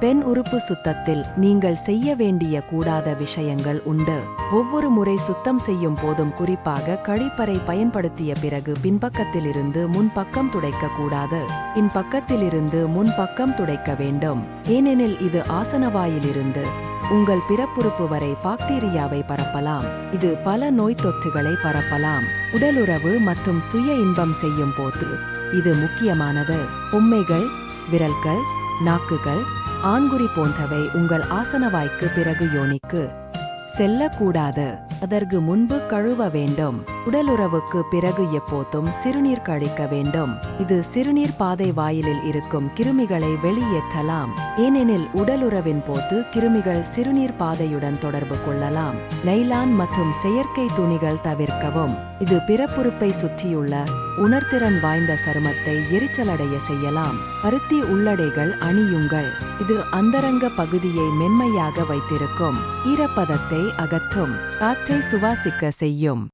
பெண் உறுப்பு சுத்தத்தில் நீங்கள் செய்ய வேண்டிய கூடாத விஷயங்கள் உண்டு. ஒவ்வொரு முறை சுத்தம் செய்யும் போதும் குறிப்பாக கழிப்பறை பயன்படுத்திய பிறகு பின்பக்கத்திலிருந்து முன்பக்கம் துடைக்க கூடாது பின்பக்கத்திலிருந்து முன்பக்கம் துடைக்க வேண்டும். ஏனெனில் இது ஆசனவாயிலிருந்து உங்கள் பிறப்புறுப்பு வரை பாக்டீரியாவை பரப்பலாம். இது பல நோய் தொற்றுகளை பரப்பலாம். உடலுறவு மற்றும் சுய இன்பம் செய்யும் போது இது முக்கியமானது. பொம்மைகள் விரல்கள் நாக்குகள் ஆண்குறி போன்றவை உங்கள் ஆசனவாய்க்கு பிறகு யோனிக்கு. செல்லக்கூடாது. அதற்கு முன்பு கழுவ வேண்டும். உடலுறவுக்கு பிறகு எப்போதும் சிறுநீர் கழிக்க வேண்டும். இது சிறுநீர் பாதை வாயிலில் இருக்கும் கிருமிகளை வெளியேற்றலாம். ஏனெனில் உடலுறவின் போது கிருமிகள் சிறுநீர் பாதையுடன் தொடர்பு கொள்ளலாம். நைலான் மற்றும் செயற்கை துணிகள் தவிர்க்கவும். இது பிறப்புறுப்பை சுற்றியுள்ள உணர்திறன் வாய்ந்த சருமத்தை எரிச்சலடைய செய்யலாம். பருத்தி உள்ளடைகள் அணியுங்கள். இது அந்தரங்க பகுதியை மென்மையாக வைத்திருக்கும். ஈரப்பதத்தை அகற்றும். காற்றை சுவாசிக்க செய்யும்.